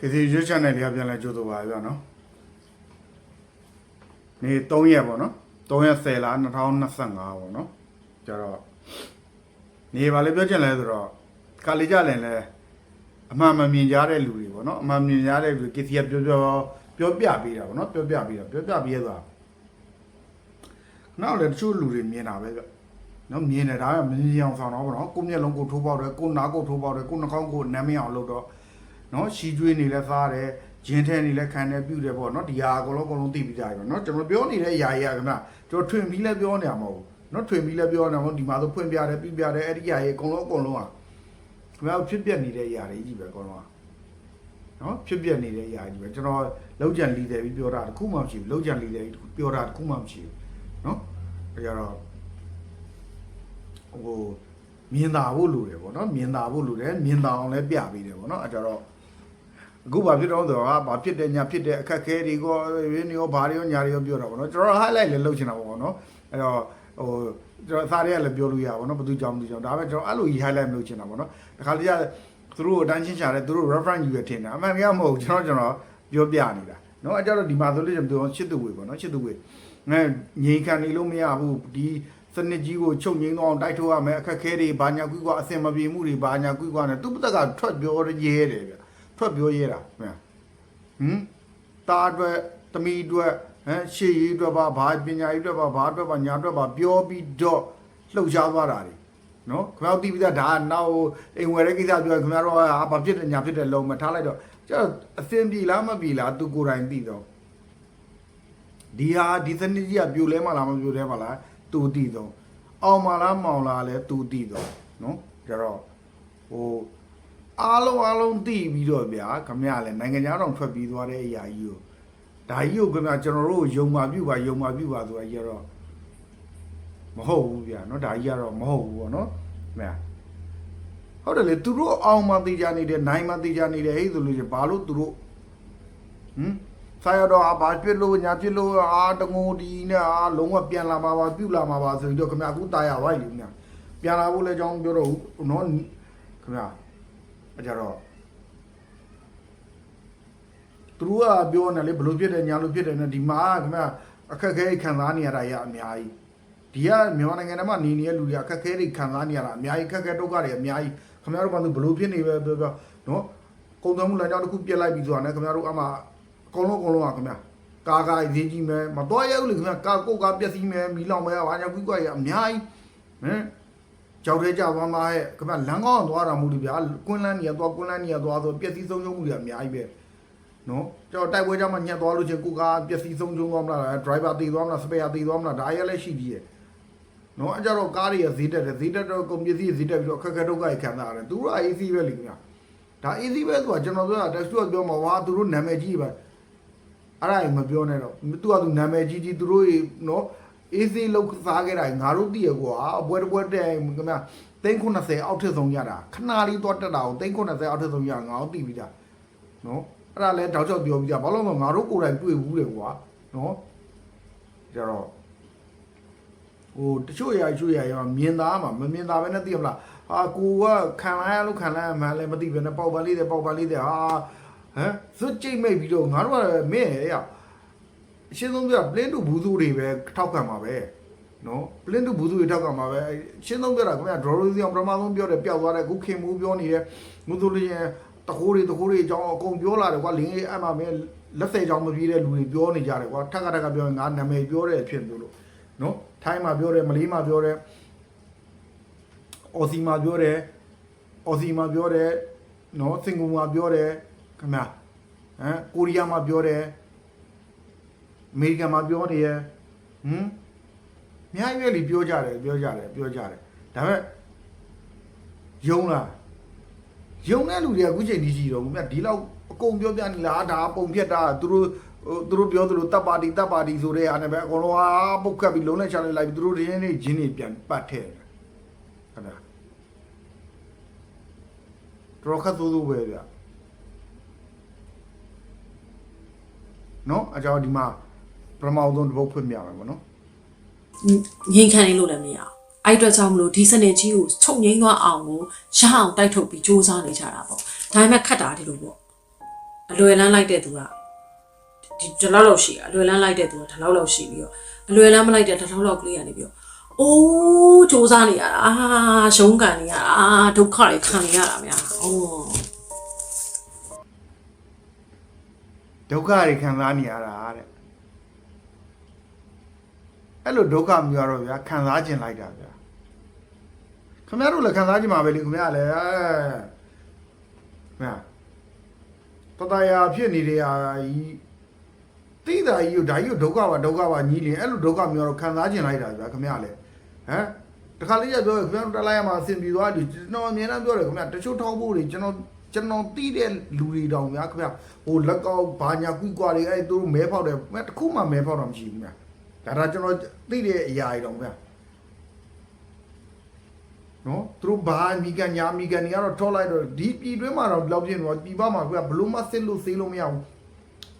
ကစီရွှေ channel လေးကပြန်လဲကြိုးဆိုပါပြီဗျာနော်နေ3ရက်ပေါ့နော်3ရက်10လ2025ပေါ့နော်ကြတော့နေပါလေပြောချင်လဲဆိုတော့ကာလီကြလည်းလဲအမှန်မမြင်ကြတဲ့လူတွေပေါ့နော်အမှန်မြင်ကြတဲ့လူကစီကပြောပြောပြောပြပေးတာပေါ့နော်ပြောပြပေးတာပြောပြပေးရသွားနောက်လည်းတချို့လူတွေမြင်တာပဲဗျနော်မြင်တယ်ဒါကမမြင်အောင်ဆောင်တော့ဗောနော်ကိုမျက်လုံးကိုထိုးပေါက်တယ်ကိုနားကိုထိုးပေါက်တယ်ကိုနှာခေါင်းကိုနမ်းမရအောင်လုပ်တော့ နော်ရှီကျွေးနေလဲစားတယ်ဂျင်းထဲနေလဲခံတယ်ပြုတ်တယ်ပေါ့နော်ဒီဟာအကုန်လုံးအကုန်လုံးသိပြီးကြပြီနော်ကျွန်တော်ပြောနေတဲ့အရာကြီးကခင်ဗျကျွန်တော်ထွင်ပြီးလဲပြောနေရမှာမဟုတ်ဘူးနော်ထွင်ပြီးလဲပြောနေမှာမဟုတ်ဒီမှာဆိုဖွင့်ပြတယ်ပြပြတယ်အဲ့ဒီအရာကြီးအကုန်လုံးအကုန်လုံးอ่ะခင်ဗျဖြစ်ပြနေတဲ့အရာတွေကြီးပဲအကုန်လုံးอ่ะနော်ဖြစ်ပြနေတဲ့အရာကြီးပဲကျွန်တော်လောက်ကြံလီတယ်ပြီးပြောတာတခုမှမရှိဘူးလောက်ကြံလီတယ်ပြီးပြောတာတခုမှမရှိဘူးနော်အဲကြတော့ဟိုမြင်သာဖို့လိုတယ်ပေါ့နော်မြင်သာဖို့လိုတယ်မြင်သာအောင်လဲပြပေးတယ်ပေါ့နော်အဲကြတော့ အခုဘာဖြစ်တော့ဆိုတော့ဟာဘာဖြစ်တယ်ညာဖြစ်တယ်အခက်ခဲတွေကိုရင်းနေရောဘာတွေရောညာတွေရောပြောတာပေါ့နော်ကျွန်တော် highlight လည်းလုပ်ချင်တာပေါ့နော်အဲ့တော့ဟိုကျွန်တော်အစားတွေကလည်းပြောလို့ရပါဘောနော်ဘသူကြောင့်ဘသူကြောင့်ဒါပေမဲ့ကျွန်တော်အဲ့လိုကြီး highlight မလုပ်ချင်တာပေါ့နော်တခါတည်းကသူတို့အတန်းချင်းချတယ်သူတို့ reference ယူရထင်တာအမှန်တရားမဟုတ်ဘူးကျွန်တော်ကျွန်တော်ပြောပြနေတာနော်အဲ့ကြတော့ဒီမှာဆိုလို့ကျွန်တော်ချစ်သူဝေပေါ့နော်ချစ်သူဝေငါငြိမ်ခံနေလို့မရဘူးဒီစနစ်ကြီးကိုချုပ်ငိမ့်တော့တိုက်ထုတ်ရမယ်အခက်ခဲတွေဘာညာကွီးကွာအစင်မပြေမှုတွေဘာညာကွီးကွာနဲ့သူ့ပတက်ကထွက်ပြောရဲတယ်ဗျ ထွက်ပြောရဲတာခင်ဗျာဟမ်ตาအတွက်သမီးအတွက်ဟမ်ရှေ့ရေးအတွက်ပါဘာပညာရေးအတွက်ပါဘာအတွက်ပါညာအတွက်ပါပြောပြီးတော့လှုပ်ရှားသွားတာတွေနော်ခင်ဗျားတို့သိပြီးသားဒါကနောက်အိမ်ဝယ်တဲ့ကိစ္စပြောရင်ခင်ဗျားတို့ကဟာဘာဖြစ်တယ်ညာဖြစ်တယ်လုံးမထားလိုက်တော့ကျတော့အစင်ပြေလားမပြေလားသူကိုယ်တိုင်သိတော့ဒီဟာဒီစနစ်ကြီးကပြိုလဲမလားမပြိုလဲမလားသူသိတော့အောင်မလားမောင်လားလဲသူသိတော့နော်ကျတော့ဟို အားလုံးအားလုံးသိပြီးတော့ဗျာခမရလဲနိုင်ငံခြားတော်ထွက်ပြီးသွားတဲ့အရာကြီးကိုဒါကြီးကိုခမရကျွန်တော်တို့ယုံပါပြုပါယုံပါပြုပါဆိုတာကြီးကတော့မဟုတ်ဘူးဗျာเนาะဒါကြီးကတော့မဟုတ်ဘူးပေါ့เนาะခမရဟုတ်တယ်လေသူတို့အောင်မသိကြနေတယ်နိုင်မသိကြနေတယ်ဟဲ့ဆိုလို့ချင်းဘာလို့သူတို့ဟမ်ဆရာတော်အာဘာပြစ်လို့ညာပြစ်လို့အာတငိုဒီနဲ့အာလုံးဝပြန်လာပါပါပြုတ်လာမှာပါဆိုပြီးတော့ခမရအခုတာရပါ့ယူညာပြန်လာဖို့လည်းအကြောင်းပြောတော့ဘူးเนาะခမရ အ ကြတော့သူတို့ကပြောနေလေဘလို့ဖြစ်တယ်ညာလို့ဖြစ်တယ်နဲ့ဒီမှာခင်ဗျအခက်ခဲခံစားနေရတာရအများကြီးဒီကမြန်မာနိုင်ငံထဲမှာနေနေတဲ့လူတွေကအခက်ခဲတွေခံစားနေရတာအများကြီးအခက်ခဲဒုက္ခတွေအများကြီးခင်ဗျားတို့ဘာလို့ဘလို့ဖြစ်နေပဲပြောပြောနော်ကုန်သွယ်မှုလမ်းကြောင်းတစ်ခုပြက်လိုက်ပြီဆိုတာနဲ့ခင်ဗျားတို့အမှအကုန်လုံးအကုန်လုံးอ่ะခင်ဗျာကာကာဈေးကြီးမယ်မတော်ရဘူးလေခင်ဗျာကာကိုကာပျက်စီးမယ်မီလောင်မယ်ဘာညာကွီးကွာရအများကြီးဟမ် ကြောက်တဲ့ကြသွားမှာဟဲ့ခင်ဗျလမ်းကောင်းသွားတာမဟုတ်ဘူးဗျာကွင်းလန်းနေရသွားကွင်းလန်းနေရသွားဆိုပျက်စီးဆုံးရှုံးမှုတွေအများကြီးပဲနော်ကျွန်တော်တိုက်ပွဲကြမှာညှက်သွားလို့ချင်းကိုကပျက်စီးဆုံးရှုံးသွားမလားဒရိုင်ဘာတည်သွားမလားစပယ်ယာတည်သွားမလားဒါရလည်းရှိသေးရဲ့နော်အကြတော့ကားတွေရဈေးတက်တယ်ဈေးတက်တော့ကုန်ပစ္စည်းဈေးတက်ပြီးတော့အခက်အခဲဒုက္ခတွေခံစားရတယ်သူတို့က AC ပဲလေခင်ဗျဒါ AC ပဲဆိုတာကျွန်တော်ပြောတာတက်စတူပြောမှာဝါသူတို့နာမည်ကြီးပဲအဲ့ဒါကြီးမပြောနဲ့တော့သူကသူနာမည်ကြီးကြီးသူတို့နော် AC လောက်စားခဲ့တာငါတို့တည်ရကွာအပွဲတစ်ပွဲတဲ့ခင်ဗျသိန်း90အောက်ထက်ဆုံးရတာခဏလေးတော့တက်တာကိုသိန်း90အောက်ထက်ဆုံးရငါတို့တည်ပြီးတာနော်အဲ့ဒါလဲတောက်ချောက်ပြောပြီးတာဘာလို့လဲငါတို့ကိုယ်တိုင်တွေ့ဘူးတယ်ကွာနော်ကြတော့ဟိုတချို့အရာတချို့အရာရောမြင်သားမှာမမြင်သားပဲနဲ့သိရမလားဟာကိုကခံလိုက်ရလို့ခံလိုက်ရမှန်းလည်းမသိပဲနဲ့ပေါက်ပန်းလေးတဲ့ပေါက်ပန်းလေးတဲ့ဟာဟမ်စွတ်ကြိတ်မိတ်ပြီးတော့ငါတို့ကမင်းရ အရှင်းဆုံးပြပလင်းတူဘူးစုတွေပဲထောက်ခံမှာပဲနော်ပလင်းတူဘူးစုတွေထောက်ခံမှာပဲအရှင်းဆုံးပြတာခင်ဗျာဒရိုရိုစီအောင်ပထမဆုံးပြောတယ်ပျောက်သွားတယ်ခုခင်မှုပြောနေတယ်ငုဆိုလို့ရင်တခိုးတွေတခိုးတွေအကြောင်းအကုန်ပြောလာတယ်ကွာလင်းအေးအဲ့မှာမင်းလက်စေကြောင်မပြေးတဲ့လူတွေပြောနေကြတယ်ကွာထက်ကထက်ကပြောရင်ငါနာမည်ပြောတယ်ဖြစ်လို့လို့နော်ထိုင်းမှာပြောတယ်မလေးမှာပြောတယ်အော်စီမှာပြောတယ်အော်စီမှာပြောတယ်နော်စင်ကာပူမှာပြောတယ်ခင်ဗျာဟမ်ကိုရီးယားမှာပြောတယ် အမေရိကန်မှာပြောနေရဟမ်အများကြီးပဲလေပြောကြတယ်ပြောကြတယ်ပြောကြတယ်ဒါပေမဲ့ယုံလားယုံတဲ့လူတွေကအခုချိန်ဒီရှိတော့ဘူးမြတ်ဒီလောက်အကုန်ပြောပြနေလားဒါပုံဖြတ်တာသူတို့ဟိုသူတို့ပြောသလိုတပ်ပါတီတပ်ပါတီဆိုတဲ့အားနဲ့ပဲအကုန်လုံးဟာပုတ်ခတ်ပြီးလုံးနဲ့ချလိုက်လိုက်ပြီးသူတို့ရင်းနေဂျင်းနေပြန်ပတ်ထဲတယ်ဟုတ်လားတော်ခတ်သူသူပဲဗျနော်အကြောင်းဒီမှာ ပထမဆုံးတစ်ပုတ်ဖွင့်ပြမယ်ပေါ့နော်ငြိမ်ခံနေလို့လည်းမရအောင်အဲ့အတွက်ကြောင့်မလို့ဒီစနစ်ကြီးကိုချုပ်ငိမ့်သွားအောင်ကိုရအောင်တိုက်ထုတ်ပြီးစူးစမ်းနေကြတာပေါ့ဒါပေမဲ့ခက်တာဒီလိုပေါ့အလွယ်လန်းလိုက်တဲ့သူကဒီဒီလောက်လောက်ရှိတာအလွယ်လန်းလိုက်တဲ့သူကဒီလောက်လောက်ရှိပြီးတော့အလွယ်လန်းမလိုက်တဲ့ဒီလောက်လောက်ကလေးကနေပြီးတော့အိုးစူးစမ်းနေရတာအာရှုံးကန်နေရတာအာဒုက္ခတွေခံနေရတာများအိုးဒုက္ခတွေခံစားနေရတာတဲ့ အဲ့လိုဒုက္ခမျိုးတော့ဗျာခံစားခြင်းလိုက်တာဗျာခင်ဗျားတို့လည်းခံစားခြင်းမှာပဲလေခင်ဗျားလည်းအဲဗျာတတရာဖြစ်နေတဲ့ဟာကြီးတိတာကြီးကိုဒါကြီးကိုဒုက္ခပါဒုက္ခပါညီးလင်အဲ့လိုဒုက္ခမျိုးတော့ခံစားခြင်းလိုက်တာဗျာခင်ဗျားလည်းဟမ်တခါလေးရပြောခင်ဗျားတို့တက်လိုက်ရမှာအဆင်ပြေသွားပြီကျွန်တော်အမြဲတမ်းပြောတယ်ခင်ဗျာတချို့ထောက်ဖို့တွေကျွန်တော်ကျွန်တော်တီးတဲ့လူတွေတောင်ဗျာခင်ဗျာဟိုလက်ကောက်ဘာညာကွီကွာတွေအဲ့သူတို့မဲဖောက်တယ်မဲတစ်ခုမှမဲဖောက်တော့မရှိဘူးဗျာ ဒါဒါကျွန်တော်သိတဲ့အရာတွေတောင်ဗျာနော်သူတို့ဘာမိကန်ညာမိကန်တွေကတော့ထောက်လိုက်တော့ဒီပြည်တွင်းမှာတော့လောက်ပြင်းတော့ပြည်ပမှာကဘလို့မစစ်လို့စေးလို့မရဘူး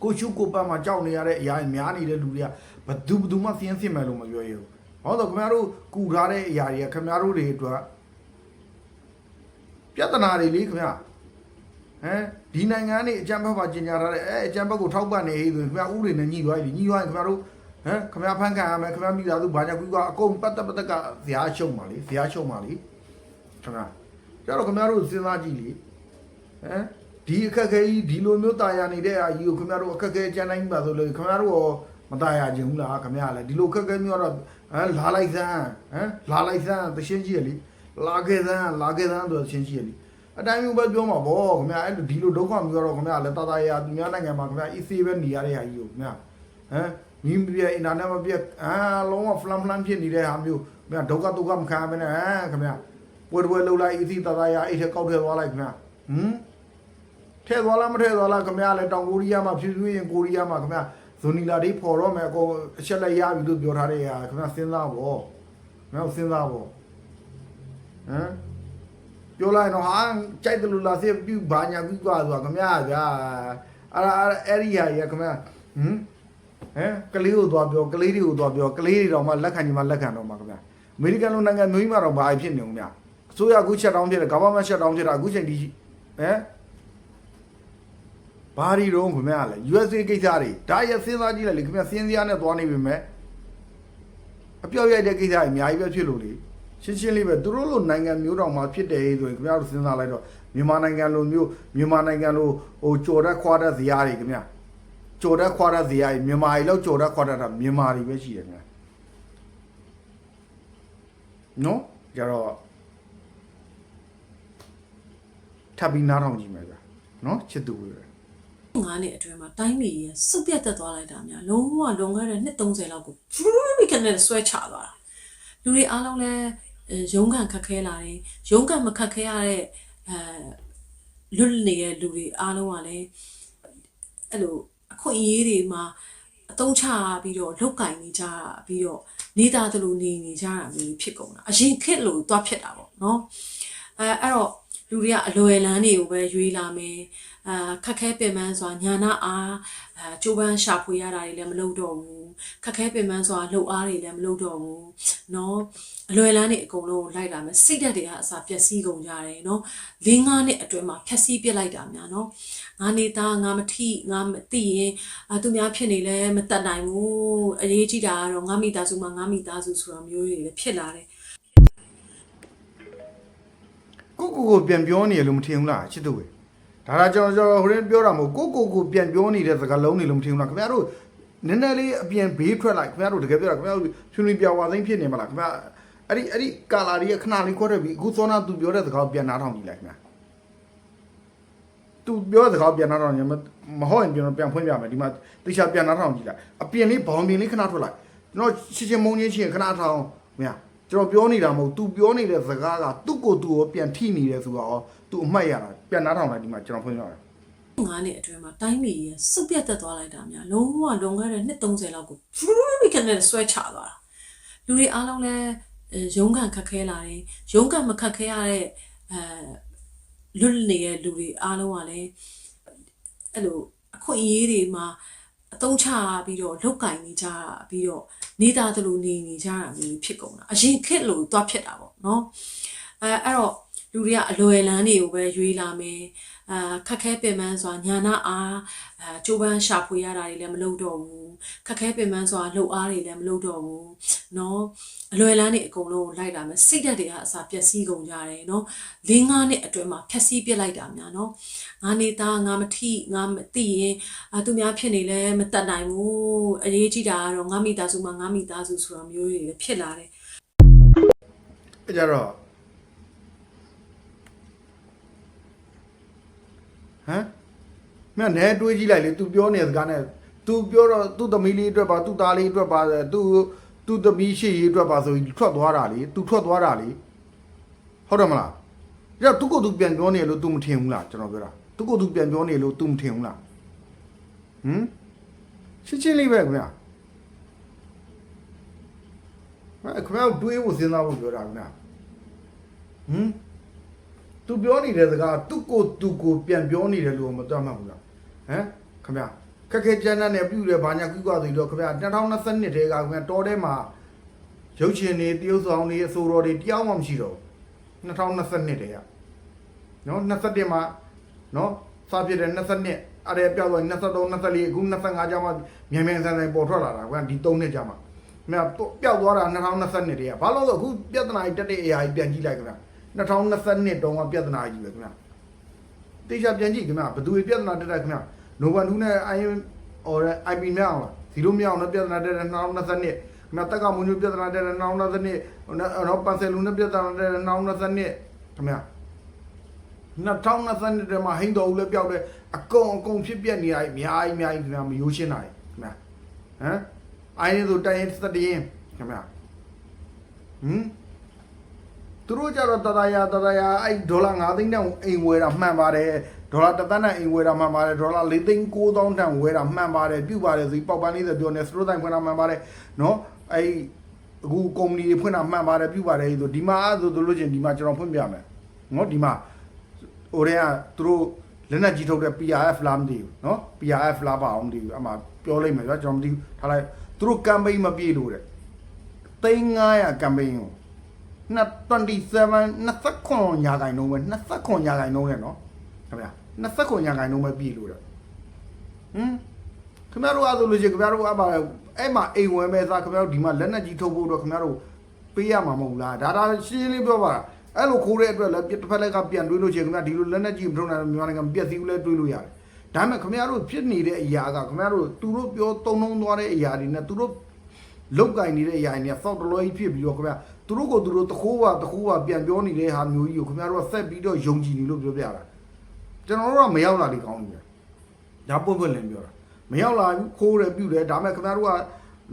ကိုရှုကိုပတ်မှာကြောက်နေရတဲ့အရာတွေများနေတဲ့လူတွေကဘသူဘသူမှဖျင်းစစ်မယ်လို့မပြောရဘူးဟောတော့ခင်ဗျားတို့ကူထားတဲ့အရာတွေကခင်ဗျားတို့တွေအတွက်ပြဿနာတွေလေခင်ဗျာဟမ်ဒီနိုင်ငံနေအကြမ်းဖက်ပါကျင်ညာထားတဲ့အဲအကြမ်းဖက်ကိုထောက်ပံ့နေဟေးဆိုရင်ခင်ဗျာဥပဒေနဲ့ညှိသွားပြီညှိသွားရင်ခင်ဗျားတို့ဟ မ်ခင်ဗျားဖန်ခံရမယ်ခင်ဗျားမိသားစုဘာညာကူကအကုန်ပတ်သက်ပတ်သက်ကဇာရှုံပါလေဇာရှုံပါလေခင်ဗျာကျတော့ခင်ဗျားတို့စဉ်းစားကြည့်လေဟမ်ဒီအခက်အခဲကြီးဒီလိုမျိုးတာယာနေတဲ့အာကြီးကိုခင်ဗျားတို့အခက်အခဲကြမ်းတိုင်းပါဆိုလို့ခင်ဗျားတို့ရောမတာယာခြင်းဘူးလားခင်ဗျားလည်းဒီလိုအခက်အခဲမျိုးတော့ဟမ်လာလိုက်စမ်းဟမ်လာလိုက်စမ်းတရှင်းကြီးရလေလာခဲ့စမ်းလာခဲ့စမ်းဆိုတရှင်းကြီးရလေအတိုင်းမျိုးပဲပြောမှာဗောခင်ဗျာအဲ့လိုဒီလိုဒုက္ခမျိုးတော့ခင်ဗျာလည်းတာတာယာသူများနိုင်ငံမှာခင်ဗျာ EC ပဲနေရတဲ့ဟာကြီးကိုခင်ဗျာဟမ် မင်းပြအင်တာနက်မပြအာလုံးဝဖလမ်ဖလမ်ဖြစ်နေတဲ့ဟာမျိုးခင်ဗျာဒုက္ခဒုက္ခမခံဘဲနဲ့ဟမ်ခင်ဗျာပွဲပွဲလှုပ်လိုက် EC တာတာယာအဲ့ထက်ကောက်ထဲသွားလိုက်ခင်ဗျာဟမ်ထဲသွားလားမထဲသွားလားခင်ဗျာလည်းတောင်ကိုရီးယားမှာဖြူဖြူရင်ကိုရီးယားမှာခင်ဗျာဇွန်နီလာတွေပေါ်တော့မယ်အကုန်အချက်လက်ရပြီလို့ပြောထားတဲ့ဟာခင်ဗျာစဉ်းစားဗောခင်ဗျာစဉ်းစားဗောဟမ်ပြောလိုက်တော့ဟာကြိုက်တယ်လို့လာစေပြူဘာညာပြီးကွာဆိုတာခင်ဗျာဗျာအဲ့ဒါအဲ့ဒီဟာကြီးခင်ဗျာဟမ် ဟမ်ကလေးကိုသွားပြောကလေးတွေကိုသွားပြောကလေးတွေတော့မှလက်ခံညီမလက်ခံတော့မှာခင်ဗျာအမေရိကန်လိုနိုင်ငံမျိုးကြီးမှာတော့ဘာဖြစ်နေုံဗျာအစိုးရအခုချက်တောင်းဖြစ်တယ် government ချက်တောင်းဖြစ်တာအခုချိန်ဒီဟမ်ဘာဒီတော့ခင်ဗျာလဲ USA ကိစ္စတွေဒါရစဉ်းစားကြည့်လိုက်လေခင်ဗျာစဉ်းစားနဲ့သွားနေပြီမဲ့အပြောက်ရိုက်တဲ့ကိစ္စတွေအများကြီးပဲဖြစ်လို့လေရှင်းရှင်းလေးပဲသူတို့လိုနိုင်ငံမျိုးတော်မှာဖြစ်တယ်ဆိုရင်ခင်ဗျားတို့စဉ်းစားလိုက်တော့မြန်မာနိုင်ငံလိုမျိုးမြန်မာနိုင်ငံလိုဟိုကြော်တက်ခွာတဲ့ဇရာတွေခင်ဗျာ ကြော်တက်ခွာတဲ့ဇရာတွေမြန်မာတွေလောက်ကြော်တက်ခွာတတ်တာမြန်မာတွေပဲရှိတယ်ခင်ဗျာနော်ကြတော့ထပ်ပြီးနားထောင်ကြည့်မယ်ဗျာနော်ချစ်သူတွေငါးနှစ်အတွင်းမှာတိုင်းပြည်ရဲ့စုပ်ပြတ်သက်သွားလိုက်တာများလုံးဝလွန်ခဲ့တဲ့နှစ်30လောက်ကိုဂျူးဘီကနေဆွဲချသွားတာလူတွေအားလုံးလည်းအဲရုန်းကန်ခက်ခဲလာတယ်ရုန်းကန်မခက်ခဲရတဲ့အဲလွတ်နေတဲ့လူတွေအားလုံးကလည်းအဲ့လိုအ ခွင့်အရေးတွေမှာအတုံးချပြီးတော့လုတ်ကင်နေကြပြီးတော့နေသားသလိုနေနေကြတာမျိုးဖြစ်ကုန်တာအရင်ခက်လို့သွားဖြစ်တာပေါ့နော်အဲအဲ့တော့ လူတွေကအလွယ်လန်းတွေကိုပဲရွေးလာမယ်အာခက်ခဲပင်ပန်းစွာညာနာအားအာကြိုးပမ်းရှာဖွေရတာတွေလည်းမလုပ်တော့ဘူးခက်ခဲပင်ပန်းစွာလှုပ်အားတွေလည်းမလုပ်တော့ဘူးเนาะအလွယ်လန်းတွေအကုန်လုံးကိုလိုက်လာမယ်စိတ်ဓာတ်တွေကအစားပျက်စီးကုန်ကြတယ်เนาะ၄၅နှစ်အတွင်းမှာဖြက်စီးပြစ်လိုက်တာများเนาะငါနေသားငါမထိငါမသိရင်အာသူများဖြစ်နေလဲမတတ်နိုင်ဘူးအရေးကြီးတာကတော့ငါမိသားစုမှာငါမိသားစုဆိုတာမျိုးတွေလည်းဖြစ်လာတယ် ကိုကိုကိုပြန်ပြောနေရလို့မထင်ဘူးလားချစ်သူပဲဒါကကျွန်တော်ကျွန်တော်ဟိုရင်ပြောတာမဟုတ်ကိုကိုကိုပြန်ပြောနေတဲ့စကားလုံးတွေလို့မထင်ဘူးလားခင်ဗျားတို့နည်းနည်းလေးအပြင်ဘေးထွက်လိုက်ခင်ဗျားတို့တကယ်ပြောတာခင်ဗျားတို့ဖြူဖြူပြဝါသိမ်းဖြစ်နေမလားခင်ဗျာအဲ့ဒီအဲ့ဒီကာလာကြီးကခဏလေးခွက်ထွက်ပြီးအခုစောနာသူပြောတဲ့စကားကိုပြန်နားထောင်ကြည့်လိုက်ခင်ဗျာသူပြောတဲ့စကားကိုပြန်နားထောင်ရင်မဟုတ်ရင်ကျွန်တော်ပြန်ဖွင့်ပြမယ်ဒီမှာတိကျပြန်နားထောင်ကြည့်လိုက်အပြင်လေးဘောင်ပြင်လေးခဏထွက်လိုက်ကျွန်တော်ရှင်းရှင်းမုံချင်းချင်းခဏထောင်မရ ကျွန်တော်ပြောနေတာမဟုတ် तू ပြောနေတဲ့စကားကသူ့ကိုသူ့ကိုပြန်ထိနေတယ်ဆိုတော့ तू အမှတ်ရတာပြန်နားထောင်လိုက်ဒီမှာကျွန်တော်ဖွင့်ပြမယ်ငါးနှစ်အတွင်းမှာတိုင်းပြည်ရဲ့စုပ်ပြတ်သက်သွားလိုက်တာများလုံးဝလွန်ခဲ့တဲ့နှစ်30လောက်ကိုဂျူးဘီကနေဆွဲချသွားတာလူတွေအားလုံးလည်းအဲရုန်းကန်ခက်ခဲလာတယ်ရုန်းကန်မခက်ခဲရတဲ့အဲလွတ်နေတဲ့လူတွေအားလုံးကလည်းအဲ့လိုအခွင့်အရေးတွေမှာ အတုံးချပြီးတော့လုတ်ကင်နေကြပြီးတော့နေသားသလိုနေနေကြတာမျိုးဖြစ်ကုန်တာအရင်ခက်လို့သွားဖြစ်တာပေါ့နော်အဲအဲ့တော့ လူတွေကအလွယ်လန်းတွေကိုပဲရွေးလာမယ်အာခက်ခဲပင်ပန်းစွာညာနာအားအာကြိုးပမ်းရှာဖွေရတာတွေလည်းမလုပ်တော့ဘူးခက်ခဲပင်ပန်းစွာလှုပ်အားတွေလည်းမလုပ်တော့ဘူးเนาะအလွယ်လန်းတွေအကုန်လုံးကိုလိုက်လာမယ်စိတ်ဓာတ်တွေကအစာပျက်စီးကုန်ကြတယ်เนาะ၄၅နှစ်အတွင်းမှာဖြက်စီးပြစ်လိုက်တာများเนาะငါနေသားငါမထိငါမသိရင်အာသူများဖြစ်နေလဲမတတ်နိုင်ဘူးအရေးကြီးတာကတော့ငါမိသားစုမှာငါမိသားစုဆိုတာမျိုးတွေလည်းဖြစ်လာတယ် အဲ့ကြတော့ မင်းနဲ့တွေးကြည့်လိုက်လေ तू ပြောနေတဲ့စကားနဲ့ तू ပြောတော့သူ့သမီးလေးအတွက်ပါသူ့သားလေးအတွက်ပါသူ့သူ့သမီးရှိရေးအတွက်ပါဆိုပြီးထွက်သွားတာလေ तू ထွက်သွားတာလေဟုတ်တယ်မလားအဲ့တော့သူ့ကိုယ်သူပြန်ပြောနေလို့ तू မထင်ဘူးလားကျွန်တော်ပြောတာသူ့ကိုယ်သူပြန်ပြောနေလို့ तू မထင်ဘူးလားဟမ်ရှင်းရှင်းလေးပဲခင်ဗျာအဲ့ခင်ဗျားတွေးဖို့စဉ်းစားဖို့ပြောတာခင်ဗျာဟမ် तू ပြောနေတဲ့စကားသူ့ကိုသူ့ကိုပြန်ပြောနေတယ်လို့မတတ်မှတ်ဘူးလား ဟမ်ခင်ဗျာခက်ခဲကြမ်းတမ်းနဲ့ပြုတယ်ဘာညာကုကွာဆိုတော့ခင်ဗျာ2022ထဲကခင်ဗျာတောထဲမှာရုပ်ရှင်တွေတရုပ်ဆောင်တွေအဆိုတော်တွေတယောက်မှမရှိတော့ဘူး2022ထဲကနော်21မှာနော်စပြည့်တယ်22အဲ့ဒါပြောက်သွား23 24အခု25ကျမှမြန်မြန်ဆန်ဆန်ပေါ်ထွက်လာတာခင်ဗျာဒီ3နှစ်ကျမှမြတ်ပျောက်သွားတာ2022တည်းကဘာလို့လဲအခုပြဿနာကြီးတက်တဲ့အရာကြီးပြန်ကြည့်လိုက်ခင်ဗျာ2022တုန်းကပြဿနာကြီးပဲခင်ဗျာတေချာပြန်ကြည့်ခင်ဗျာဘယ်သူတွေပြဿနာတက်တယ်ခင်ဗျာ နိုဘန်2နဲ့ i ဟို IP မြောက်လားဇီရိုမြောက်နဲ့ပြဿနာတက်တယ်2022ခင်ဗျာတက်ကမွန်ညိုပြဿနာတက်တယ်2022နော်ပန်ဆယ်လူနဲ့ပြဿနာတက်တယ်2022ခင်ဗျာ2022ထဲမှာဟိန်းတော်ဦးလည်းပျောက်တယ်အကုန်အကုန်ဖြစ်ပြက်နေရအများကြီးအများကြီးခင်ဗျာမယိုးရှင်းနိုင်ခင်ဗျာဟမ်အိုင်းဆိုတိုင်ရင်သတရင်ခင်ဗျာဟမ် သူတို့ကြတော့တတရာတတရာအဲ့ဒေါ်လာ9သိန်းတန်အိမ်ဝယ်တာမှန်ပါတယ်ဒေါ်လာတစ်သန်းတန်အိမ်ဝယ်တာမှန်ပါတယ်ဒေါ်လာ၄သိန်း9သောင်းတန်ဝယ်တာမှန်ပါတယ်ပြုတ်ပါတယ်ဆိုပြီးပေါက်ပန်းလေးဆိုပြောနေစတိုးတိုင်းဖွင့်တာမှန်ပါတယ်နော်အဲ့အခုကုမ္ပဏီတွေဖွင့်တာမှန်ပါတယ်ပြုတ်ပါတယ်ဆိုဒီမှာအဲ့ဆိုလို့ချင်းဒီမှာကျွန်တော်ဖွင့်ပြမယ်နော်ဒီမှာဟိုတည်းကသူတို့လက်နက်ကြီးထုတ်တဲ့ PRF လားမသိဘူးနော် PRF လားပါအောင်မသိဘူးအမှပြောလိုက်မယ်ကွာကျွန်တော်မသိဘူးထားလိုက်သူတို့ campaign မပြည့်လို့တဲ့သိန်း900 campaign ကို 27 29ရာခိုင်နှုန်းပဲ29ရာခိုင်နှုန်းနဲ့နော်ခင်ဗျာ29ရာခိုင်နှုန်းပဲပြည်လို့တော့ဟင်ခင်ဗျားတို့အားဆိုလို့ရှိရင်ခင်ဗျားတို့အားပါအဲ့မှာအိမ်ဝင်ပဲစားခင်ဗျားတို့ဒီမှာလက်နက်ကြီးထုတ်ဖို့တော့ခင်ဗျားတို့ပေးရမှာမဟုတ်လားဒါဒါရှင်းရှင်းလေးပြောပါလားအဲ့လိုခိုးတဲ့အတွက်လည်းတစ်ဖက်လက်ကပြန်တွေးလို့ရှိရင်ခင်ဗျားဒီလိုလက်နက်ကြီးမထုတ်နိုင်မြန်မာနိုင်ငံပြက်စီးဘူးလဲတွေးလို့ရတယ်ဒါပေမဲ့ခင်ဗျားတို့ဖြစ်နေတဲ့အရာကခင်ဗျားတို့သူတို့ပြောတုံတုံသွားတဲ့အရာတွေနဲ့သူတို့လုတ်ကင်နေတဲ့အရာတွေနဲ့စောက်တလွဲကြီးဖြစ်ပြီးတော့ခင်ဗျာ သူတို့ကိုသူတို့တခိုးပါတခိုးပါပြန်ပြောနေတဲ့ဟာမျိုးကြီးကိုခင်ဗျားတို့ကဆက်ပြီးတော့ယုံကြည်နေလို့ပြောပြတာ။ကျွန်တော်တို့ကမရောက်လာလေကောင်းနေတယ်။ဒါပွင့်ပွင့်လင်းပြောတာမရောက်လာဘူးခိုးတယ်ပြုတ်တယ်ဒါပေမဲ့ခင်ဗျားတို့က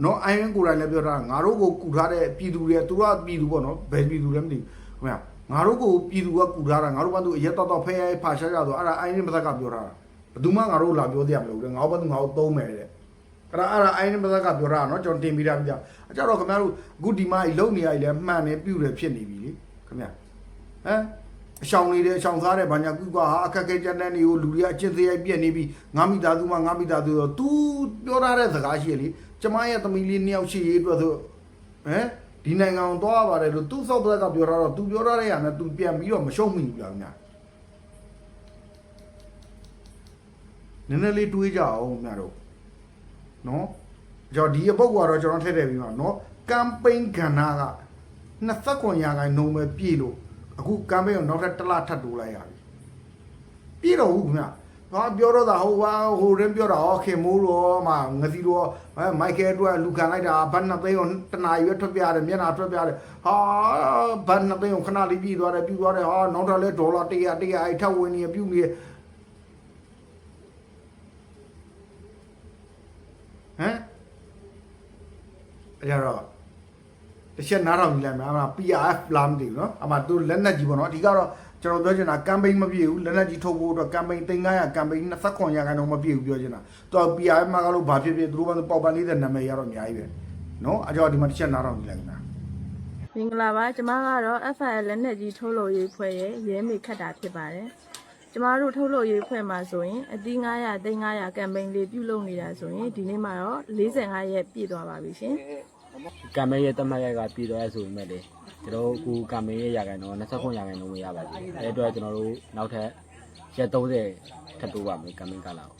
နော်အိုင်ရန်ကိုယ်တိုင်လည်းပြောတာငါတို့ကိုကူထားတဲ့ပြည်သူတွေသူတို့ကပြည်သူပေါ့နော်ဘယ်ပြည်သူလဲမသိဘူးခင်ဗျာငါတို့ကိုပြည်သူကကူထားတာငါတို့ဘာသူအရက်တော့တော့ဖဲဖာရှားကြဆိုအဲ့ဒါအိုင်းရင်မသက်ကပြောထားတာဘယ်သူမှငါတို့လာပြောသေးရမလို့တဲ့ငါတို့ဘာသူငါတို့သုံးမယ်တဲ့ ခဏအဲ့ဒါအိုင်းမသက်ကပြောတာနော်ကျွန်တော်တင်ပြီးသားပြအကြတော့ခင်ဗျားတို့အခုဒီမှာလုံနေရည်လဲမှန်နေပြုတ်တယ်ဖြစ်နေပြီလေခင်ဗျာဟမ်အရှောင်နေတယ်အရှောင်စားတယ်ဘာညာကူကဟာအခက်ခဲကြမ်းတမ်းတွေကိုလူတွေကအကျင့်စရိုက်ပြက်နေပြီးငါမိသားစုမှငါမိသားစုတော့ तू ပြောထားတဲ့စကားရှိရလေကျမရဲ့သမီးလေးနှစ်ယောက်ရှိရေးအတွက်ဆိုဟမ်ဒီနိုင်ငံကိုသွားပါတယ်လို့ तू ဆောက်တဲ့ကပြောထားတော့ तू ပြောထားတဲ့ဟာနဲ့ तू ပြန်ပြီးတော့မရှုံးမိဘူးလားခင်ဗျာနည်းနည်းလေးတွေးကြအောင်ခင်ဗျားတို့ နော်ကြော်ဒီအပုတ်ကတော့ကျွန်တော်ထည့်တယ်ပြီးမှာနော်ကမ်ပိန်းကဏ္ဍက29ရာခိုင်နှုန်းပဲပြည့်လို့အခုကမ်ပိန်းကိုနောက်ထပ်တစ်လထပ်တိုးလိုက်ရပြီပြည့်တော့ဘူးခင်ဗျာဘာပြောတော့တာဟိုဟာဟိုရင်ပြောတာဟောခင်မိုးတော့မှငစီတော့မိုက်ကယ်အတွက်လူခံလိုက်တာဘတ်နှစ်သိန်းကိုတနာရွက်ထွက်ပြရတယ်မျက်နှာထွက်ပြရတယ်ဟာဘတ်နှစ်သိန်းကိုခဏလေးပြီးသွားတယ်ပြီးသွားတယ်ဟာနောက်ထပ်လဲဒေါ်လာ100 100အဲ့ထပ်ဝင်နေပြုနေ ကြတော့တစ်ချက်နားထောင်ကြည့်လိုက်မယ်အမ PRF လားမသိဘူးနော်အမသူလက်နက်ကြီးပေါ့နော်အဓိကတော့ကျွန်တော်ပြောချင်တာ campaign မပြည့်ဘူးလက်နက်ကြီးထုတ်ဖို့အတွက် campaign 3900 campaign 29ရာခိုင်နှုန်းမပြည့်ဘူးပြောချင်တာသူက PRF မှာကလို့ဘာဖြစ်ဖြစ်သူတို့ဘာလို့ပေါက်ပန်း40နာမည်ရတော့အများကြီးပဲနော်အကြောဒီမှာတစ်ချက်နားထောင်ကြည့်လိုက်မယ်မင်္ဂလာပါကျမကတော့ FIL လက်နက်ကြီးထုတ်လို့ရေးဖွဲ့ရဲ့ရဲမေခတ်တာဖြစ်ပါတယ်ကျမတို့ထုတ်လို့ရေးဖွဲ့မှာဆိုရင်အသီး900တိန်900ကမ်ပိန်းလေးပြုလုပ်နေတာဆိုရင်ဒီနေ့မှာတော့45ရက်ပြည့်သွားပါပြီရှင် ကံမဲရဲ့တမတ်ရက်ကပြည်တော်ရဆိုပေမဲ့လေကျွန်တော်တို့အခုကံမင်းရဲ့ရာခိုင်နှုန်း29ရာခိုင်နှုန်းမရပါဘူးအဲအတွက်ကျွန်တော်တို့နောက်ထပ်ရက်30ထပ်တိုးပါမယ်ကံမင်းကလာကို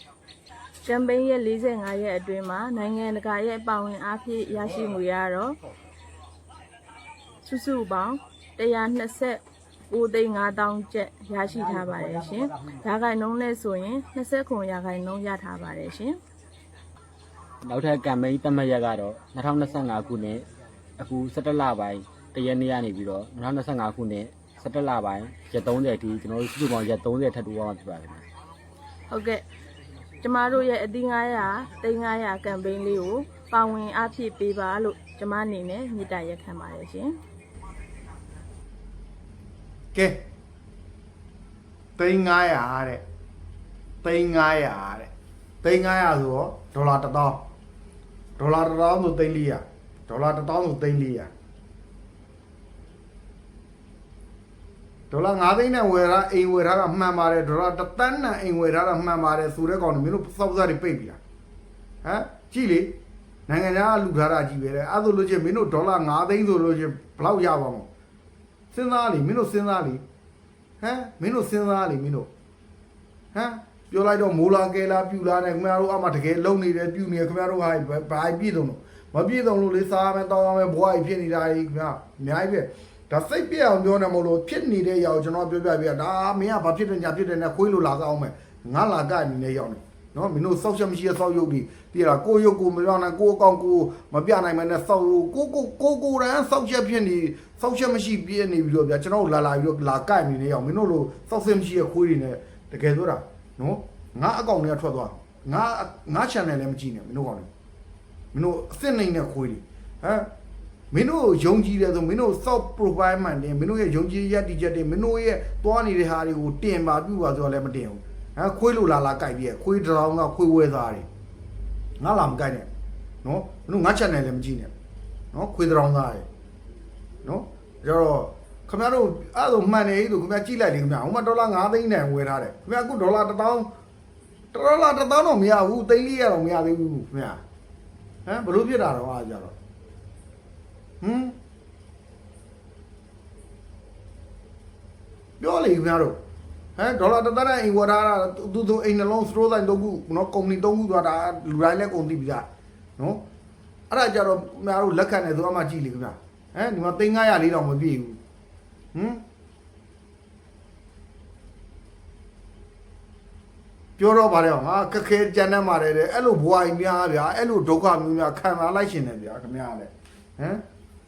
ကမ်ပိန်းရဲ့45ရက်အတွင်းမှာနိုင်ငံတကာရဲ့ပါဝင်အားဖြင့်ရရှိမှုရတော့စုစုပေါင်း129သိန်း5000ကျပ်ရရှိထားပါတယ်ရှင်။ရာခိုင်နှုန်းနဲ့ဆိုရင်29ရာခိုင်နှုန်းရထားပါတယ်ရှင်။ နောက်ထပ်ကံမင်းတတ်မှတ်ရက်ကတော့2025ခုနှစ်အခု17လပိုင်းတရက်နေ့ကနေပြီးတော့2025ခုနှစ်17လပိုင်းရက်30အထိကျွန်တော်တို့စုစုပေါင်းရက်30ထပ်တိုးပါမှာဖြစ်ပါတယ်ခင်ဗျာဟုတ်ကဲ့ကျမတို့ရဲ့အသီး900သိန်း900ကမ်ပိန်းလေးကိုပါဝင်အားဖြည့်ပေးပါလို့ကျမအနေနဲ့မြစ်တာရက်ခံပါတယ်ရှင်ကဲသိန်း900တဲ့သိန်း900တဲ့သိန်း900ဆိုတော့ဒေါ်လာ1000 ဒေါ်လာ1000ဆိုသိန်း400ဒေါ်လာ1000ဆိုသိန်း400ဒေါ်လာ9သိန်းနဲ့ဝယ်ထားအိမ်ဝယ်ထားတာမှန်ပါတယ်ဒေါ်လာ1တန်းနဲ့အိမ်ဝယ်ထားတာမှန်ပါတယ်ဆိုတဲ့ကောင်တွေမင်းတို့စောက်စားတွေပိတ်ပြီလားဟမ်ကြည့်လေနိုင်ငံခြားကလူထားတာကြည့်ပဲလေအဲ့ဒါဆိုလို့ချင်းမင်းတို့ဒေါ်လာ9သိန်းဆိုလို့ချင်းဘယ်လောက်ရပါမလဲစဉ်းစားလေမင်းတို့စဉ်းစားလေဟမ်မင်းတို့စဉ်းစားလေမင်းတို့ဟမ် ပြောလိုက်တော့မိုးလာကဲလာပြူလာနဲ့ခင်ဗျားတို့အမှတကယ်လုံနေတယ်ပြူနေတယ်ခင်ဗျားတို့ဟာဘာပြည့်တော့မပြည့်တော့လို့လေစားရမယ်တောင်းရမယ်ဘွားကြီးဖြစ်နေတာကြီးခင်ဗျာအများကြီးပဲဒါစိတ်ပြအောင်ပြောနေမလို့ဖြစ်နေတဲ့ရောက်ကျွန်တော်ပြောပြပြဒါမင်းကဘာဖြစ်တယ်ညာဖြစ်တယ်နဲ့ခွေးလို့လာကောင်းမယ်ငါလာကအနေနဲ့ရောက်နေနော်မင်းတို့စောက်ချက်မရှိတဲ့စောက်ရုပ်တွေတည်လားကိုရုပ်ကိုမပြောနိုင်ကိုအကောင်ကိုမပြနိုင်မနဲ့စောက်ကိုကိုကိုကိုရန်စောက်ချက်ဖြစ်နေစောက်ချက်မရှိပြည့်နေပြီးတော့ဗျာကျွန်တော်လာလာပြီးတော့လာကအနေနဲ့ရောက်မင်းတို့လိုစောက်ချက်မရှိတဲ့ခွေးတွေနဲ့တကယ်ဆိုတာ နော်ငါအကောင်တွေကထွက်သွားငါငါ channel လည်းမကြည့်နဲ့မင်းတို့ကောင်တွေမင်းတို့အစ်စ်နေတဲ့ခွေးတွေဟမ်မင်းတို့ယုံကြည်တယ်ဆိုမင်းတို့ soft profile မှန်တယ်မင်းတို့ရဲ့ယုံကြည်ရည်တည်ချက်တွေမင်းတို့ရဲ့သွားနေတဲ့ဟာတွေကိုတင်ပါပြုပါဆိုတော့လည်းမတင်ဘူးဟမ်ခွေးလိုလာလာကြိုက်ပြီးခွေးတစ်ထောင်ကခွေးဝဲသားတွေငါလာမကြိုက်နဲ့နော်မင်းတို့ငါ channel လည်းမကြည့်နဲ့နော်ခွေးတစ်ထောင်သားတွေနော်ကြတော့ ခင်ဗျားတို့အဲ့လိုမှန်နေလို့ခင်ဗျားကြည့်လိုက်လေခင်ဗျာဟိုမှာဒေါ်လာ9သိန်းနဲ့ဝယ်ထားတယ်ခင်ဗျာအခုဒေါ်လာ1000ဒေါ်လာ1000တော့မရဘူးသိန်းလေးရတော့မရသေးဘူးခင်ဗျာဟမ်ဘလို့ဖြစ်တာတော့အားကြတော့ဟမ်ပြောလေခင်ဗျားတို့ဟမ်ဒေါ်လာတစ်သက်နဲ့အိမ်ဝယ်ထားတာသူသူအိမ်နှလုံးစတိုးတိုင်းတော့ခုနော်ကုမ္ပဏီသုံးခုသွားတာလူတိုင်းလည်းကုန်သိပြီကြနော်အဲ့ဒါကြတော့ခင်ဗျားတို့လက်ခံတယ်ဆိုအမှကြည့်လေခင်ဗျာဟမ်ဒီမှာ3900လေးတော့မပြည့်ဘူး ဟမ်ပြောတော့ပါတယ်ငါခက်ခဲကြမ်းတမ်းပါတယ်တဲ့အဲ့လိုဘွားကြီးများဗျာအဲ့လိုဒုက္ခမျိုးများခံစားလိုက်ရှင်တယ်ဗျာခင်ဗျားလည်းဟမ်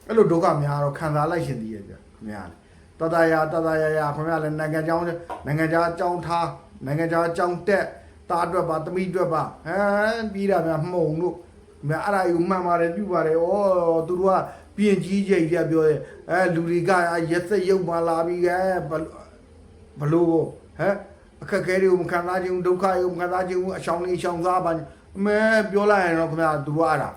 အဲ့လိုဒုက္ခများတော့ခံစားလိုက်ရှင်သေးရဲ့ဗျာခင်ဗျားလည်းတတရာတတရာရာခင်ဗျားလည်းနိုင်ငံเจ้าနိုင်ငံเจ้าအကြောင်းထားနိုင်ငံเจ้าအကြောင်းတက်တာအတွက်ပါတမိအတွက်ပါဟမ်ပြီးတာများမှုံလို့ခင်ဗျာအဲ့ဒါယူမှန်ပါတယ်ပြုပါတယ်ဩသူတို့က ပြင်ကြီးကြီးကြီးပြောတယ်အဲလူတွေကရက်စက်ရုပ်မှလာပြီးကဲဘလို့ဟမ်အခက်အခဲတွေကိုမခံစားခြင်းဘူးဒုက္ခတွေကိုမခံစားခြင်းဘူးအရှောင်နေရှောင်စားပါအမဲပြောလိုက်ရင်တော့ခင်ဗျာသူတို့အားတာ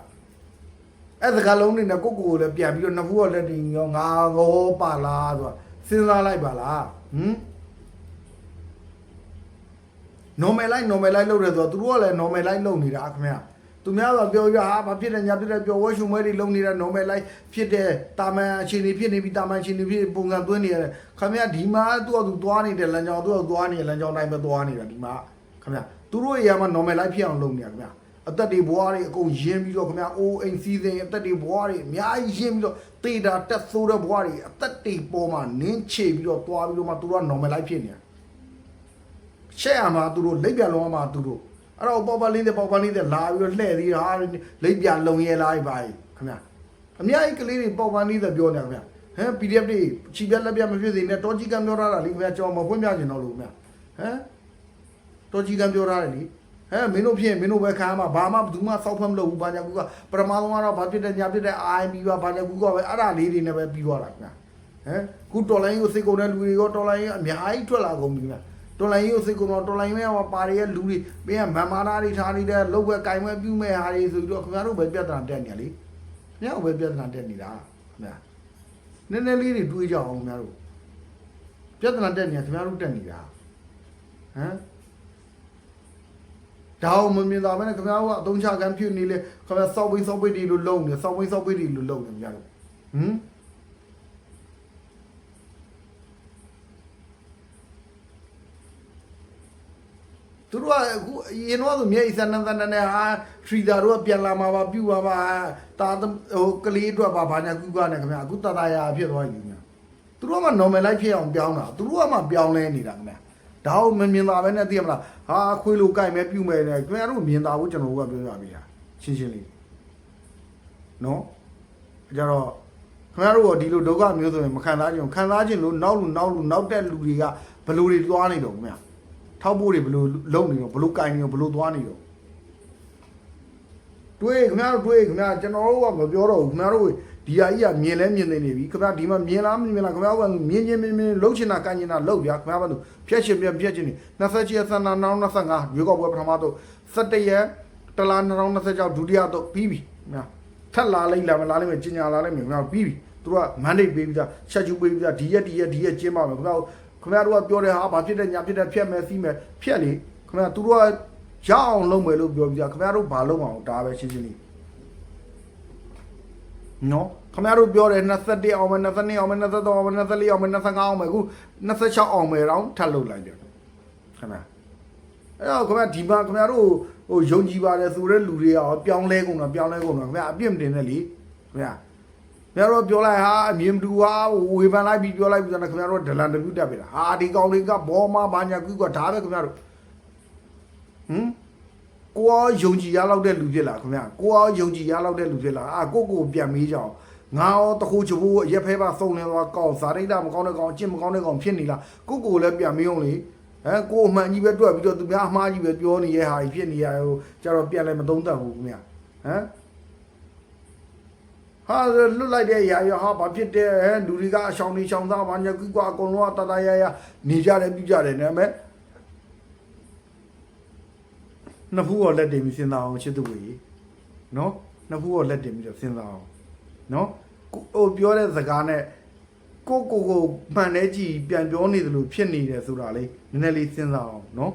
အဲ့စကားလုံးတွေနဲ့ကိုယ့်ကိုယ်ကိုလည်းပြန်ပြီးတော့နှစ်ဖူးကလက်တင်ရောငါငေါပါလားဆိုတာစဉ်းစားလိုက်ပါလားဟမ် normal life normal life လုပ်တယ်ဆိုတော့သူတို့ကလည်း normal life လုပ်နေတာခင်ဗျာ သူများကပြောရဟာဘာဖြစ်တယ်ညာဖြစ်တယ်ပြောဝဲရှုံမဲတွေလုပ်နေတာ normal life ဖြစ်တယ်တာမန်အခြေအနေဖြစ်နေပြီတာမန်အခြေအနေဖြစ်ပုံစံသွင်းနေရတယ်ခင်ဗျာဒီမှာသူ့အတူသွားနေတဲ့လမ်းကြောင်းသူ့အတူသွားနေတဲ့လမ်းကြောင်းတိုင်းပဲသွားနေတာဒီမှာခင်ဗျာသူတို့ရဲ့မှာ normal life ဖြစ်အောင်လုပ်နေတာခင်ဗျာအသက်တွေဘွားတွေအကုန်ရင်းပြီးတော့ခင်ဗျာအိုးအိမ်စီးစိမ်အသက်တွေဘွားတွေအများကြီးရင်းပြီးတော့တေတာတက်ဆိုးတဲ့ဘွားတွေအသက်တွေပေါ်မှာနင်းချေပြီးတော့သွားပြီးတော့မှသူတို့က normal life ဖြစ်နေတာရှက်ရမှာသူတို့လိပ်ပြလုံးရမှာသူတို့ အဲ့တော့ပေါ်ပါလေးတဲ့ပေါ်ပါလေးတဲ့လာပြီးတော့လှည့်သေးတာဟာလိပ်ပြလုံးရဲလာပြီခင်ဗျာအများကြီးကလေးတွေပေါ်ပါလေးတဲ့ပြောနေခင်ဗျာဟမ် PDF တွေချီပြက်လက်ပြမဖြစ်စေနဲ့တောကြီးကံပြောထားတာလေခင်ဗျာကြောင်မဖွင့်ပြချင်တော့လို့ခင်ဗျာဟမ်တောကြီးကံပြောထားတယ်လေဟမ်မင်းတို့ဖြစ်မင်းတို့ပဲခံရမှာဘာမှဘူးမှစောက်ဖက်မလုပ်ဘူးဘာညာကူကပရမသုံးကတော့ဘာဖြစ်တဲ့ညာဖြစ်တဲ့ IMB ပါဘာညာကူကပဲအဲ့ဒါလေးတွေနဲ့ပဲပြီးသွားတာခင်ဗျာဟမ်ခုတော်လိုင်းကိုစိတ်ကုန်တဲ့လူတွေရောတော်လိုင်းအများကြီးထွက်လာကုန်ပြီခင်ဗျာ တော်လိုင်းကိုစိတ်ကုန်တော့တော်လိုင်းမဲဟောပါရရဲ့လူတွေဘင်းကမန်မာနာတွေထားနေတဲ့လောက်ပဲကင်မဲပြုမဲ့ဟာတွေဆိုပြီးတော့ခင်ဗျားတို့ပဲပြဿနာတက်နေရလေခင်ဗျားတို့ပဲပြဿနာတက်နေတာခင်ဗျာနည်းနည်းလေးတွေတွေးကြအောင်ခင်ဗျားတို့ပြဿနာတက်နေခင်ဗျားတို့တက်နေတာဟမ်ဒါအောင်မမြင်တာပဲနဲ့ခင်ဗျားတို့ကအသုံးချခံဖြစ်နေလေခင်ဗျားစောက်ဘိန်းစောက်ပိတ်တွေလို့လုံနေစောက်ဘိန်းစောက်ပိတ်တွေလို့လုံနေခင်ဗျားတို့ဟမ် သူတို့ကအခုအရင်တော့ဆိုမြေအစနန်တန်နဲ့ဟာထရီတာတို့ကပြန်လာမှာပါပြူပါပါတာသမဟိုကလေးအတွက်ပါဘာညာကူကနဲ့ခင်ဗျအခုတတရာဖြစ်သွားပြီခင်ဗျသူတို့ကမှ normal life ဖြစ်အောင်ပြောင်းတာသူတို့ကမှပြောင်းလဲနေတာခင်ဗျဒါကိုမမြင်တာပဲနဲ့သိရမလားဟာခွေးလိုကြိုက်မဲပြူမဲနဲ့ခင်ဗျားတို့မြင်တာကိုကျွန်တော်တို့ကပြောပြပေးတာရှင်းရှင်းလေးနော်ကြတော့ခင်ဗျားတို့ကဒီလိုဒုက္ခမျိုးဆိုရင်မခံစားကြဘူးခံစားခြင်းလို့နောက်လူနောက်လူနောက်တဲ့လူတွေကဘယ်လိုတွေသွားနေတော့ခင်ဗျာ ထောက်ဖို့တွေဘယ်လိုလုံနေတော့ဘယ်လိုကင်နေတော့ဘယ်လိုသွားနေတော့တွေးခင်ဗျားတို့တွေးခင်ဗျားကျွန်တော်တို့ကမပြောတော့ဘူးခင်ဗျားတို့ဒီဟာကြီးကမြင်လဲမြင်နေနေပြီခင်ဗျားဒီမှာမြင်လားမမြင်လားခင်ဗျားကမြင်ချင်းမြင်မြင်လှုပ်ချင်တာကန်ချင်တာလှုပ်ပြခင်ဗျားကဖြက်ချင်ပြဖြက်ချင်နေ27ရက်သန္တာနောင်25ရွေးကောက်ပွဲပထမတော့17ရက်တလား2026ဒုတိယတော့ပြီးပြီခင်ဗျာထက်လာလိုက်လာမလားလိမ့်မယ်ကျင်ညာလာလိုက်မယ်ခင်ဗျားပြီးပြီသူတို့က mandate ပေးပြီးသားချက်ချူပေးပြီးသားဒီရက်ဒီရက်ဒီရက်ကျင်းပါမယ်ခင်ဗျား ခင်ဗျားတို့ကပြောတယ်ဟာဘာဖြစ်တဲ့ညာဖြစ်တဲ့ဖြက်မယ်စီးမယ်ဖြက်လေခင်ဗျားသူတို့ကရအောင်လုပ်မယ်လို့ပြောပြီးသားခင်ဗျားတို့ဘာလုပ်အောင်ဒါပဲရှင်းရှင်းလေးနော်ခင်ဗျားတို့ပြောတယ်21အောင်မယ်22အောင်မယ်23အောင်မယ်24အောင်မယ်25အောင်မယ်အခု26အောင်မယ်တော့ထပ်လုပ်လိုက်ပြန်ခင်ဗျာအဲ့တော့ခင်ဗျာဒီမှာခင်ဗျားတို့ဟိုယုံကြည်ပါတယ်ဆိုတဲ့လူတွေရောပြောင်းလဲကုန်တော့ပြောင်းလဲကုန်တော့ခင်ဗျာအပြစ်မတင်နဲ့လေခင်ဗျာ ခင်ဗျားတို့ပြောလိုက်ဟာအမြင်မတူဟာဝေဖန်လိုက်ပြီးပြောလိုက်ပြီးတော့ခင်ဗျားတို့ဒလန်တပြူတက်ပြီလားဟာဒီကောင်လေးကဘောမဘာညာကူကဒါပဲခင်ဗျားတို့ဟမ်ကိုရောယုံကြည်ရလောက်တဲ့လူဖြစ်လားခင်ဗျာကိုရောယုံကြည်ရလောက်တဲ့လူဖြစ်လားအာကိုကိုပြန်မေးကြအောင်ငါရောတခုချဘူးရက်ဖဲပါစုံနေသွားကောက်ဇာရိတာမကောင်းတဲ့ကောင်အကျင့်မကောင်းတဲ့ကောင်ဖြစ်နေလားကိုကိုလည်းပြန်မေးအောင်လေဟမ်ကိုအမှန်ကြီးပဲတွက်ပြီးတော့သူများအမှားကြီးပဲပြောနေရဲ့ဟာကြီးဖြစ်နေရဟိုကျတော့ပြန်လည်းမသုံးသပ်ဘူးခင်ဗျာဟမ် ဟာလွတ်လိုက်တဲ့ຢာရဟာဘာဖြစ်တဲ့ဟဲ့လူတွေကအရှောင်းနေရှောင်းသားဘာညာကူကွာအကုန်လုံးကတတရရနေကြတယ်ပြကြတယ်နာမဲ့နှစ်ဖူးရောလက်တင်ပြီးစဉ်းစားအောင်ချစ်သူကြီးနော်နှစ်ဖူးရောလက်တင်ပြီးတော့စဉ်းစားအောင်နော်ကိုဟိုပြောတဲ့စကားနဲ့ကိုကိုကိုမှန်တဲ့ကြည့်ပြန်ပြောနေသလိုဖြစ်နေတယ်ဆိုတာလေးနည်းနည်းလေးစဉ်းစားအောင်နော်